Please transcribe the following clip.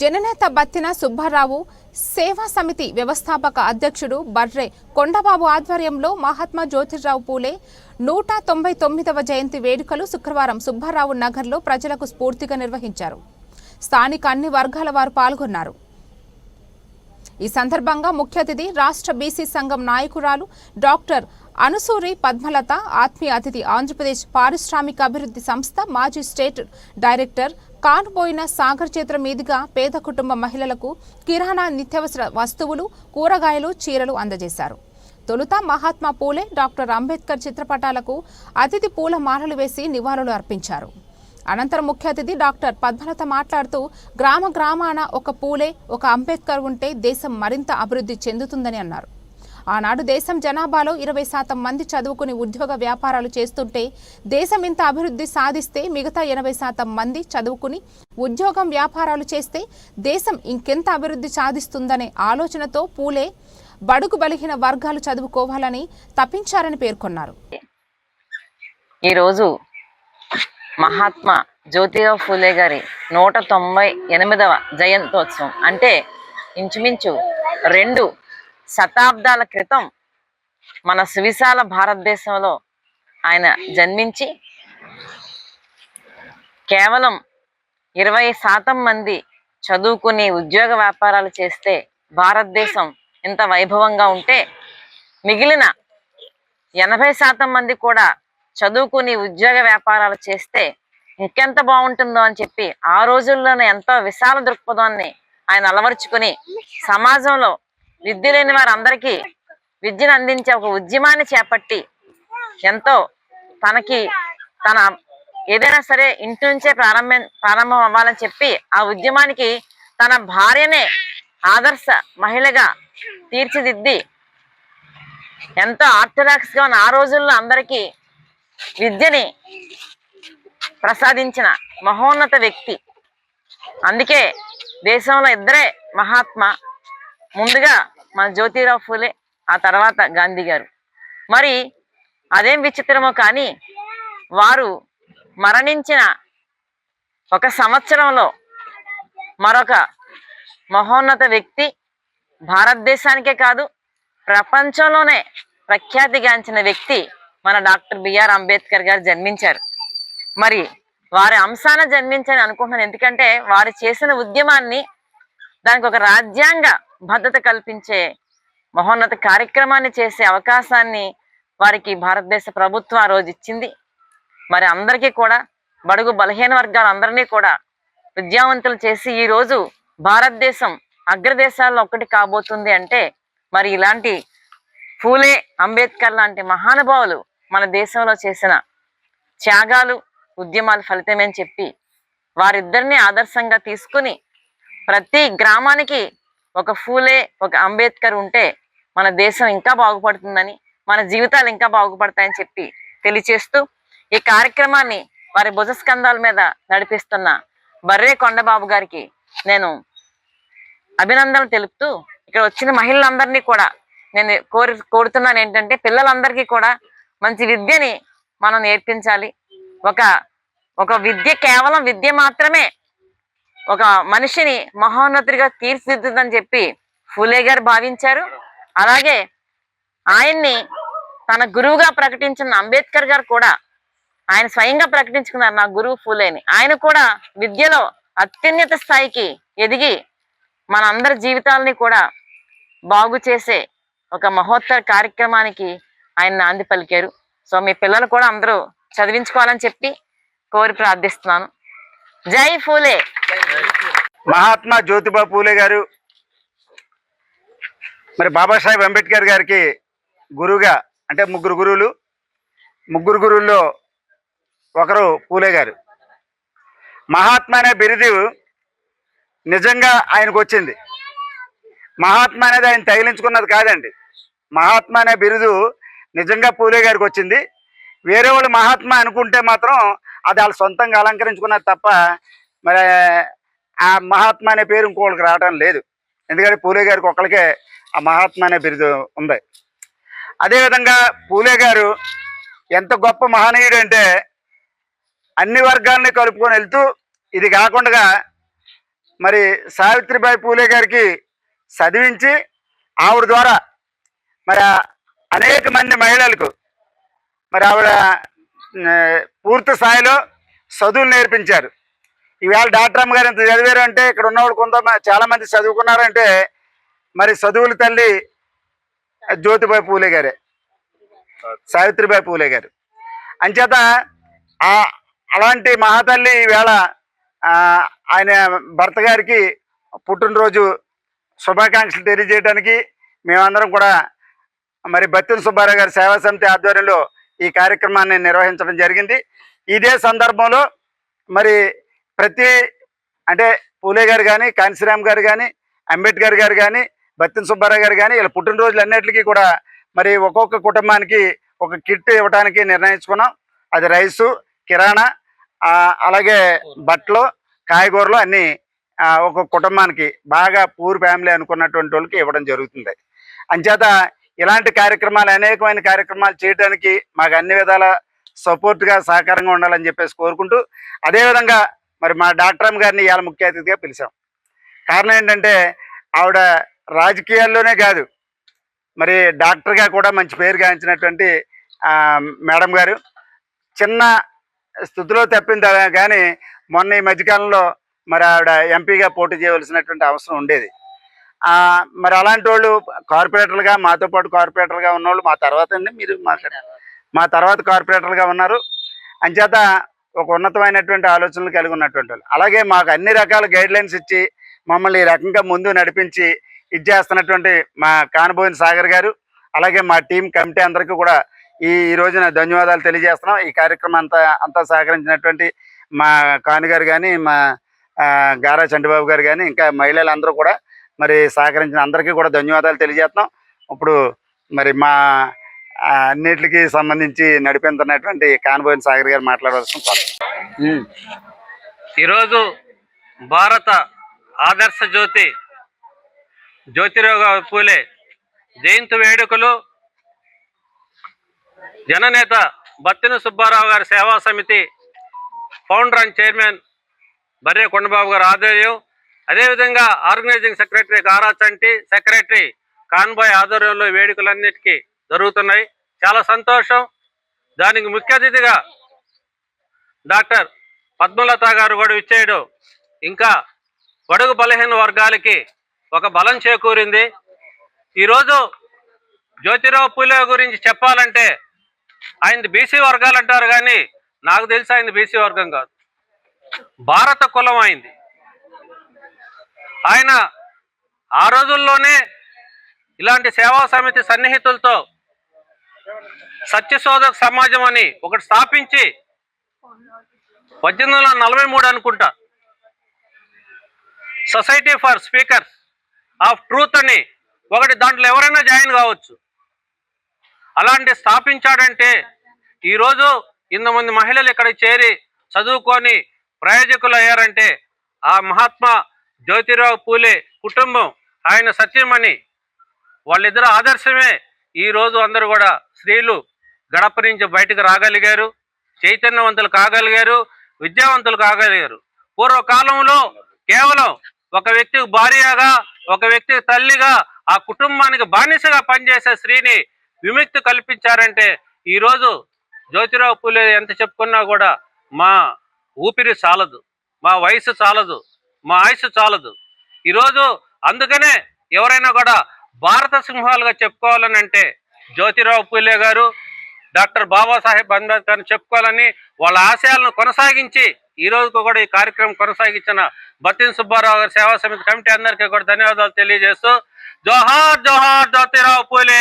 జననేత బత్తిన సుబ్బారావు సేవా సమితి వ్యవస్థాపక అధ్యక్షుడు బర్రె కొండబాబు ఆధ్వర్యంలో మహాత్మా జ్యోతిరావు పూలే నూట తొంభై తొమ్మిదవ జయంతి వేడుకలు శుక్రవారం సుబ్బారావు నగర్లో ప్రజలకు స్ఫూర్తిగా నిర్వహించారు. స్థానిక అన్ని వర్గాల వారు పాల్గొన్నారు. ఈ సందర్భంగా ముఖ్య అతిథి రాష్ట్ర బీసీ సంఘం నాయకురాలు డాక్టర్ అనుసూరి పద్మలత ఆత్మీయ అతిథి ఆంధ్రప్రదేశ్ పారిశ్రామిక అభివృద్ధి సంస్థ మాజీ స్టేట్ డైరెక్టర్ కానుపోయిన సాగర్ చేతుల మీదుగా పేద కుటుంబ మహిళలకు కిరాణా నిత్యావసర వస్తువులు కూరగాయలు చీరలు అందజేశారు. తొలుత మహాత్మా పూలే డాక్టర్ అంబేద్కర్ చిత్రపటాలకు అతిథి పూల మాలలు వేసి నివాళులు అర్పించారు. అనంతరం ముఖ్య అతిథి డాక్టర్ పద్మలత మాట్లాడుతూ గ్రామ గ్రామాన ఒక పూలే ఒక అంబేద్కర్ ఉంటే దేశం మరింత అభివృద్ధి చెందుతుందని అన్నారు. ఆనాడు దేశం జనాభాలో ఇరవై శాతం మంది చదువుకుని ఉద్యోగ వ్యాపారాలు చేస్తుంటే దేశం ఇంత అభివృద్ధి సాధిస్తే మిగతా ఎనభై శాతం మంది చదువుకుని ఉద్యోగం వ్యాపారాలు చేస్తే దేశం ఇంకెంత అభివృద్ధి సాధిస్తుందనే ఆలోచనతో పూలే బడుగు బలిహీన వర్గాలు చదువుకోవాలని తప్పించారని పేర్కొన్నారు. ఈరోజు మహాత్మా జ్యోతిరావు ఫూలే గారి నూట తొంభై ఎనిమిదవ జయంతోత్సవం. అంటే ఇంచుమించు రెండు శతాబ్దాల క్రితం మన సువిశాల భారతదేశంలో ఆయన జన్మించి కేవలం ఇరవై శాతం మంది చదువుకుని ఉద్యోగ వ్యాపారాలు చేస్తే భారతదేశం ఇంత వైభవంగా ఉంటే మిగిలిన ఎనభై శాతం మంది కూడా చదువుకుని ఉద్యోగ వ్యాపారాలు చేస్తే ఇంకెంత బాగుంటుందో అని చెప్పి ఆ రోజుల్లోనే ఎంతో విశాల దృక్పథాన్ని ఆయన అలవరుచుకుని సమాజంలో విద్య లేని వారందరికీ విద్యను అందించే ఒక ఉద్యమాన్ని చేపట్టి ఎంతో తనకి తన ఏదైనా సరే ఇంటి నుంచే ప్రారంభం ప్రారంభం అవ్వాలని చెప్పి ఆ ఉద్యమానికి తన భార్యనే ఆదర్శ మహిళగా తీర్చిదిద్ది ఎంతో ఆర్థడాక్స్గా ఉన్న ఆ రోజుల్లో అందరికీ విద్యని ప్రసాదించిన మహోన్నత వ్యక్తి. అందుకే దేశంలో ఇద్దరే మహాత్మ. ముందుగా మన జ్యోతిరావు ఫూలే ఆ తర్వాత గాంధీ గారు. మరి అదేం విచిత్రమో కానీ వారు మరణించిన ఒక సంవత్సరంలో మరొక మహోన్నత వ్యక్తి భారతదేశానికే కాదు ప్రపంచంలోనే ప్రఖ్యాతిగాంచిన వ్యక్తి మన డాక్టర్ బిఆర్ అంబేద్కర్ గారు జన్మించారు. మరి వారి అంశాన జన్మించని అనుకుంటున్నాను. ఎందుకంటే వారు చేసిన ఉద్యమాన్ని దానికి ఒక రాజ్యాంగ భద్రత కల్పించే మహోన్నత కార్యక్రమాన్ని చేసే అవకాశాన్ని వారికి భారతదేశ ప్రభుత్వం ఆ రోజు ఇచ్చింది. మరి అందరికీ కూడా బడుగు బలహీన వర్గాలందరినీ కూడా విద్యావంతులు చేసి ఈ రోజు భారతదేశం అగ్రదేశాల్లో ఒకటి కాబోతుంది అంటే మరి ఇలాంటి ఫూలే అంబేద్కర్ లాంటి మహానుభావులు మన దేశంలో చేసిన త్యాగాలు ఉద్యమాలు ఫలితమే అని చెప్పి వారిద్దరిని ఆదర్శంగా తీసుకుని ప్రతి గ్రామానికి ఒక ఫూలే ఒక అంబేద్కర్ ఉంటే మన దేశం ఇంకా బాగుపడుతుందని మన జీవితాలు ఇంకా బాగుపడతాయని చెప్పి తెలియచేస్తూ ఈ కార్యక్రమాన్ని వారి భుజస్కంధాల మీద నడిపిస్తున్న బర్రే కొండబాబు గారికి నేను అభినందనలు తెలుపుతూ ఇక్కడ వచ్చిన మహిళలందరినీ కూడా నేను కోరి కోరుతున్నాను ఏంటంటే పిల్లలందరికీ కూడా మంచి విద్యని మనం నేర్పించాలి. ఒక ఒక విద్య కేవలం విద్య మాత్రమే ఒక మనిషిని మహోన్నతుడిగా తీర్చిదిద్దుదని చెప్పి ఫులే గారు భావించారు. అలాగే ఆయన్ని తన గురువుగా ప్రకటించిన అంబేద్కర్ గారు కూడా ఆయన స్వయంగా ప్రకటించుకున్నారు నా గురువు ఫూలేని. ఆయన కూడా విద్యలో అత్యున్నత స్థాయికి ఎదిగి మన అందరి జీవితాలని కూడా బాగు చేసే ఒక మహోత్తర కార్యక్రమానికి ఆయన నాంది పలికారు. సో మీ పిల్లలు కూడా అందరూ చదివించుకోవాలని చెప్పి కోరి ప్రార్థిస్తున్నాను. జై ఫూలే మహాత్మా జ్యోతిబా పూలే గారు మరి బాబాసాహెబ్ అంబేద్కర్ గారికి గురువుగా అంటే ముగ్గురు గురువులు ముగ్గురు గురువుల్లో ఒకరు పూలే గారు. మహాత్మా అనే బిరుదు నిజంగా ఆయనకు వచ్చింది. మహాత్మా అనేది ఆయన తగిలించుకున్నది కాదండి. మహాత్మా అనే బిరుదు నిజంగా పూలే గారికి వచ్చింది. వేరే వాళ్ళు మహాత్మా అనుకుంటే మాత్రం అది వాళ్ళు సొంతంగా అలంకరించుకున్నారు తప్ప మరి ఆ మహాత్మా అనే పేరు ఇంకోళ్ళకి రావడం లేదు. ఎందుకంటే పూలే గారికి ఒక్కరికే ఆ మహాత్మా అనే బిరుదు ఉంది. అదేవిధంగా పూలే గారు ఎంత గొప్ప మహనీయుడు అంటే అన్ని వర్గాల్ని కలుపుకొని వెళ్తూ ఇది కాకుండా మరి సావిత్రిబాయి పూలే గారికి చదివించి ఆవిడ ద్వారా మరి అనేక మంది మహిళలకు మరి ఆవిడ పూర్తి స్థాయిలో చదువులు నేర్పించారు. ఈవేళ డాక్టర్ అమ్మ గారు ఇంత చదివారు అంటే ఇక్కడ ఉన్నవాళ్ళు కొంత చాలామంది చదువుకున్నారంటే మరి చదువుల తల్లి జ్యోతిబాయి పూలే గారే. సావిత్రిబాయి పూలే గారు. అంచేత అలాంటి మహాతల్లి ఈవేళ ఆయన భర్త గారికి పుట్టినరోజు శుభాకాంక్షలు తెలియజేయడానికి మేమందరం కూడా మరి బత్తిన సుబ్బారావు గారి సేవా సమితి ఆధ్వర్యంలో ఈ కార్యక్రమాన్ని నిర్వహించడం జరిగింది. ఇదే సందర్భంలో మరి ప్రతి అంటే పూలే గారు కానీ కాంశీరామ్ గారు కానీ అంబేద్కర్ గారు కానీ బత్తిన సుబ్బారావు గారు కానీ ఇలా పుట్టినరోజులు అన్నిటికీ కూడా మరి ఒక్కొక్క కుటుంబానికి ఒక కిట్ ఇవ్వడానికి నిర్ణయించుకున్నాం. అది రైసు కిరాణా అలాగే బట్టలు కాయగూరలు అన్నీ ఒక ఒక్కొక్క కుటుంబానికి బాగా పూర్ ఫ్యామిలీ అనుకున్నటువంటి వాళ్ళకి ఇవ్వడం జరుగుతుంది. అంచేత ఇలాంటి కార్యక్రమాలు అనేకమైన కార్యక్రమాలు చేయడానికి మాకు అన్ని విధాల సపోర్ట్గా సహకారంగా ఉండాలని చెప్పేసి కోరుకుంటూ అదేవిధంగా మరి మా డాక్టర్ అమ్మ గారిని ఇవాళ ముఖ్య అతిథిగా పిలిచాం. కారణం ఏంటంటే ఆవిడ రాజకీయాల్లోనే కాదు. మరి డాక్టర్గా కూడా మంచి పేరు గాంచినటువంటి మేడం గారు. చిన్న స్థుతిలో తప్పింది కానీ మొన్న ఈ మధ్యకాలంలో మరి ఆవిడ ఎంపీగా పోటీ చేయవలసినటువంటి అవసరం ఉండేది. మరి అలాంటి వాళ్ళు కార్పొరేటర్లుగా మాతో పాటు కార్పొరేటర్గా ఉన్నవాళ్ళు మా తర్వాత అండి మీరు మాట్లాడారు మా తర్వాత కార్పొరేటర్గా ఉన్నారు. అంచేత ఒక ఉన్నతమైనటువంటి ఆలోచనలు కలిగి ఉన్నటువంటి వాళ్ళు. అలాగే మాకు అన్ని రకాల గైడ్ లైన్స్ ఇచ్చి మమ్మల్ని ఈ రకంగా ముందు నడిపించి ఇది చేస్తున్నటువంటి మా కానబోయిన సాగర్ గారు అలాగే మా టీం కమిటీ అందరికీ కూడా ఈ ఈ రోజున ధన్యవాదాలు తెలియజేస్తున్నాం. ఈ కార్యక్రమం అంతా అంతా సహకరించినటువంటి మా కాను గారు కానీ మా గారా చండబాబు గారు కానీ ఇంకా మహిళలందరూ కూడా మరి సహకరించిన అందరికీ కూడా ధన్యవాదాలు తెలియజేస్తున్నాం. ఇప్పుడు మరి మా అన్నిటికి సంబంధించి నడిపిస్తున్నటువంటి కాన్బోయిన్ సాగర్ గారు మాట్లాడవలసిన ఈరోజు భారత ఆదర్శ జ్యోతి జ్యోతిరావు పూలే జయంతి వేడుకలు జననేత బత్తిన సుబ్బారావు గారి సేవా సమితి ఫౌండర్ అండ్ చైర్మన్ బర్రే కొండబాబు గారు ఆధ్వర్యం అదేవిధంగా ఆర్గనైజింగ్ సెక్రటరీ గారా చంటి సెక్రటరీ కాన్బాయ్ ఆధ్వర్యంలో వేడుకలన్నిటికీ జరుగుతున్నాయి. చాలా సంతోషం. దానికి ముఖ్య అతిథిగా డాక్టర్ పద్మలత గారు కూడా ఇచ్చేయడం ఇంకా బడుగు బలహీన వర్గాలకి ఒక బలం చేకూరింది. ఈరోజు జ్యోతిరావు పూలే గురించి చెప్పాలంటే ఆయన బీసీ వర్గాలు అంటారు కానీ నాకు తెలిసి ఆయన బీసీ వర్గం కాదు. భారత కులం అయింది ఆయన ఆ రోజుల్లోనే ఇలాంటి సేవా సమితి సన్నిహితులతో సత్యశోధక సమాజం అని ఒకటి స్థాపించి పద్దెనిమిది వందల నలభై మూడు అనుకుంటా. Society for speakers of truth అని ఒకటి దాంట్లో ఎవరైనా జాయిన్ కావచ్చు. అలాంటి స్థాపించాడంటే ఈరోజు ఇంతమంది మహిళలు ఇక్కడ చేరి చదువుకొని ప్రయోజకులు అయ్యారంటే ఆ మహాత్మా జ్యోతిరావు పూలే కుటుంబం ఆయన సత్యమణి వాళ్ళిద్దరు ఆదర్శమే. ఈ రోజు అందరూ కూడా స్త్రీలు గడప నుంచి బయటకు రాగలిగారు చైతన్యవంతులు కాగలిగారు విద్యావంతులు కాగలిగారు. పూర్వకాలంలో కేవలం ఒక వ్యక్తికి భార్యగా ఒక వ్యక్తికి తల్లిగా ఆ కుటుంబానికి బానిసగా పనిచేసే స్త్రీని విముక్తి కల్పించారంటే ఈరోజు జ్యోతిరావు పూలే ఎంత చెప్పుకున్నా కూడా మా ఊపిరి చాలదు మా వయసు చాలదు. మా ఆయుష్ చాలదు. ఈరోజు అందుకనే ఎవరైనా కూడా భారత సింహాలుగా చెప్పుకోవాలని అంటే జ్యోతిరావు పూలే గారు డాక్టర్ బాబాసాహెబ్ అంబేద్కర్ చెప్పుకోవాలని వాళ్ళ ఆశయాలను కొనసాగించి ఈ రోజుకు కూడా ఈ కార్యక్రమం కొనసాగించిన బతిన్ సుబ్బారావు గారి సేవా సమితి కమిటీ అందరికీ కూడా ధన్యవాదాలు తెలియజేస్తూ జోహార్ జోహార్ జ్యోతిరావు పూలే!